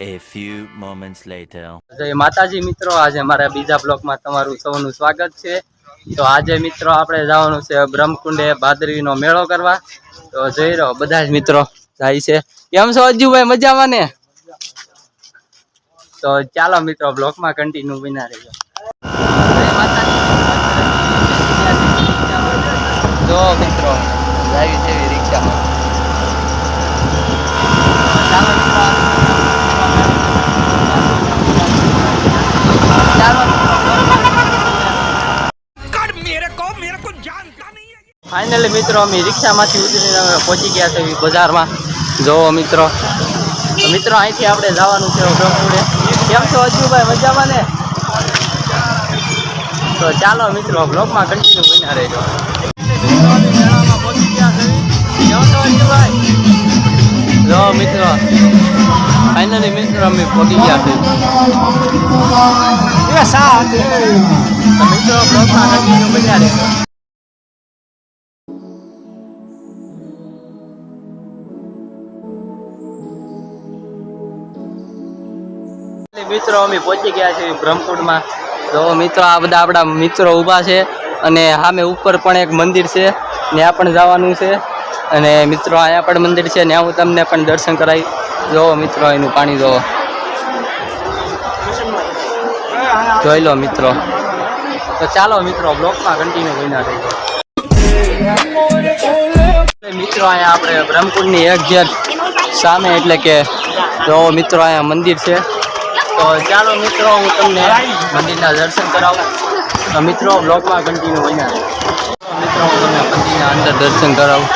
A few moments later. માતાજી મિત્રો, આજે મારા બીજા બ્લોકમાં તમારું સૌનું સ્વાગત છે. તો આજે મિત્રો આપણે જવાનું છે બ્રહ્મકુંડે ભાદરવીનો મેળો કરવા. તો જોઈ રહ્યો બધા જ મિત્રો જાય છે. કેમ છો અજુભાઈ, મજામાં ને? તો ચાલો મિત્રો, બ્લોકમાં કન્ટિન્યુ બના રહેજો તો મિત્રો જાય છે એવી રિક્ષામાં ચાલો મિત્રો ચાલો ફાઇનલી મિત્રો, અમે રિક્ષામાંથી ઉતરીને અમે પહોંચી ગયા છે બજારમાં. જોવો મિત્રો. મિત્રો, અહીંથી આપણે જવાનું છે બ્રહ્મપુરે કેમ છો, અજુભાઈ? મજામાં ને? તો ચાલો, મિત્રો બ્લોગમાં કન્ટિન્યુ બન્યા રહેજો. જો મિત્રો. ફાઇનલી મિત્રો, અમે પહોંચી ગયા છે મિત્રો બ્લોગમાં કન્ટિન્યુ મિત્રો અમે પહોંચી ગયા છીએ બ્રહ્મકુંડમાં તો મિત્રો, આ બધા આપણા મિત્રો ઊભા છે અને સામે ઉપર પણ એક મંદિર છે. ત્યાં પણ જવાનું છે. અને મિત્રો, અહીંયા પણ મંદિર છે ત્યાં હું તમને પણ દર્શન કરાવી. જોવો મિત્રો, એનું પાણી જોવો. જોઈ લો મિત્રો. તો ચાલો મિત્રો, બ્લોકમાં કન્ટિન્યુ બન્યા થઈ મિત્રો, અહીંયા આપણે બ્રહ્મકુંડની એક ઘેર સામે એટલે કે જો મિત્રો, અહીંયા મંદિર છે. તો ચાલો મિત્રો, હું તમને મંદિરના દર્શન કરાવું. મિત્રો બ્લોગમાં કન્ટિન્યુ બન્યા મિત્રો, હું તમને મંદિરના અંદર દર્શન કરાવું.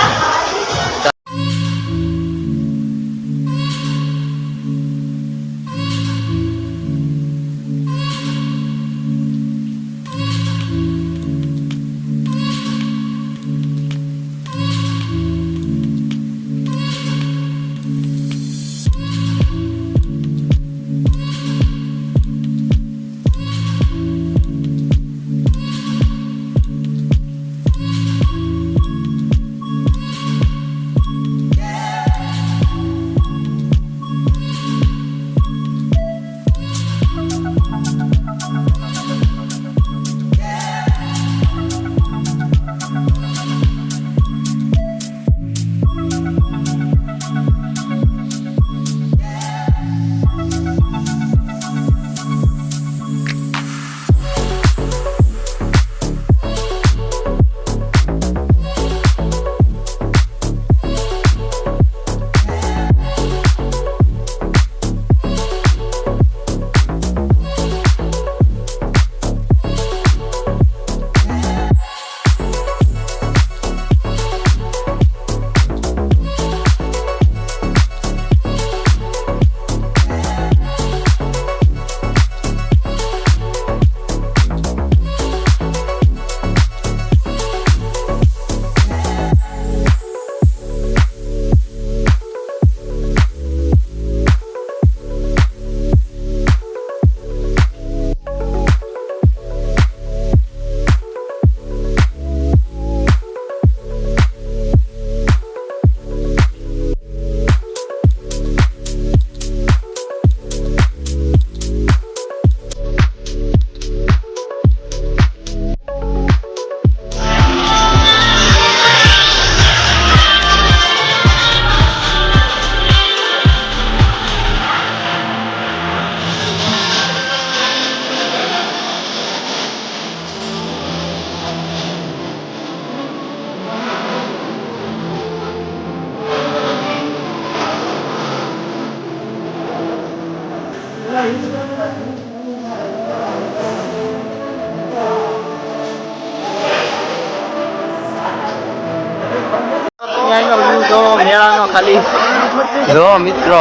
તો મિત્રો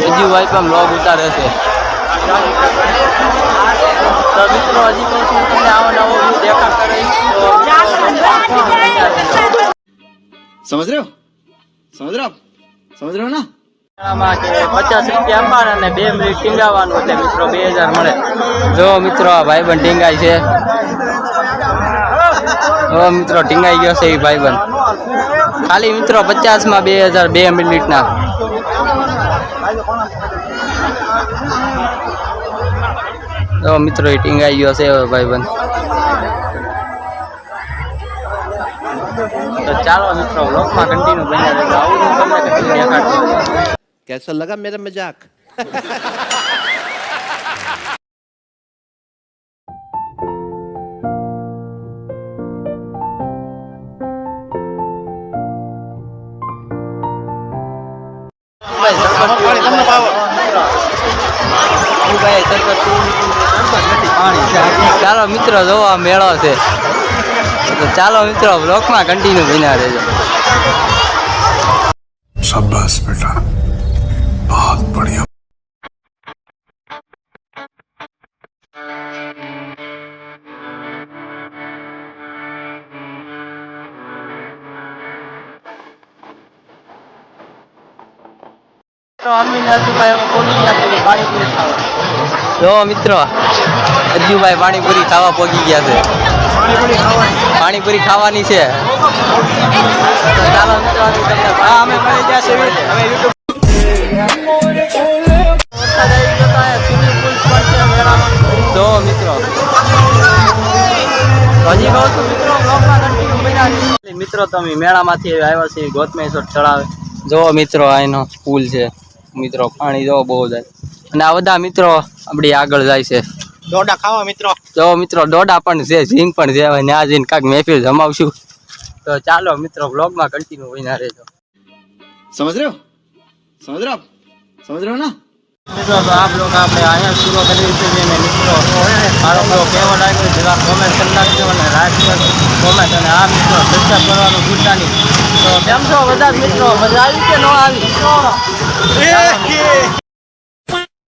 બીજી વાઈફ આમ લોગ ઉતારે છે. તો મિત્રો હજી પછી તમને આવો નવો દેખા કરે સમજ રહ્યો? સમજ રહ્યો? સમજ રહ્યો ના? પચાસ રૂપિયા આપવાના અને બે મિનિટ ટીંગાવાનું એટલે મિત્રો બે હજાર મળે. જો મિત્રો આ ભાઈ પણ ટીંગાય છે. ઓ મિત્રો ટીંગાઈ ગયો છે એ ભાઈબંધ. ખાલી મિત્રો પચાસમાં બે હજાર બે મિનિટના. તો મિત્રો, એ ટીંગાઈ ગયો છે હવે ભાઈબંધ. તો ચાલો મિત્રો બ્લોગમાં કન્ટિન્યુ બન્યા રહેજો. આવું હું તમને કંઈક દેખાડતો कैसा પાણી તમને પાવો. ચાલો મિત્ર જોવા મેળો છે. તો ચાલો મિત્રો બ્લોકમાં કન્ટિન્યુ બન્યા રહેજો. શાબાશ બેટા. બહુ બઢિયા. જો મિત્રો અજ્જુભાઈ પાણીપુરી ખાવા પહોંચી ગયા છે. પાણીપુરી ખાવાની. છે. ચાલો મિત્રો અમે મળી ગયા છે તો અહીંયા swimming pool પણ છે મેળામાં. જો મિત્રો. હજી કહું છું. મિત્રો તમે મેળામાંથી આવ્યા છે ગોતમેશ્વર ચડાવે. જો મિત્રો અહીંનો પુલ છે. મિત્રો પાણી જો બહુ જાય. અને આ બધા મિત્રો આપણી આગળ જાય છે. દોડા ખાવા મિત્રો? તો મિત્રો દોડા પણ છે ઝીંગ પણ છે હવે ત્યાં જઈને કાંઈક મહેફિલ જમાવશું. તો ચાલો મિત્રો બ્લોગમાં કન્ટિન્યુ વિના રહેજો. સમજ રહ્યો? સમજ રહ્યો? સમજ રહ્યો ના? મિત્રો તો આ બ્લોગ આપણે અહીંયા પૂરો કરી દીધો છે મિત્રો મારો બ્લોગ કેવો લાગ્યો, જરા કોમેન્ટ કરી અને લાઈક કોમેન્ટ અને આ મિત્રો સબસ્ક્રાઈબ કરવાનું ભૂલતા નહીં. તો કેમ છો બધા મિત્રો? મજા આવી કે ન આવી?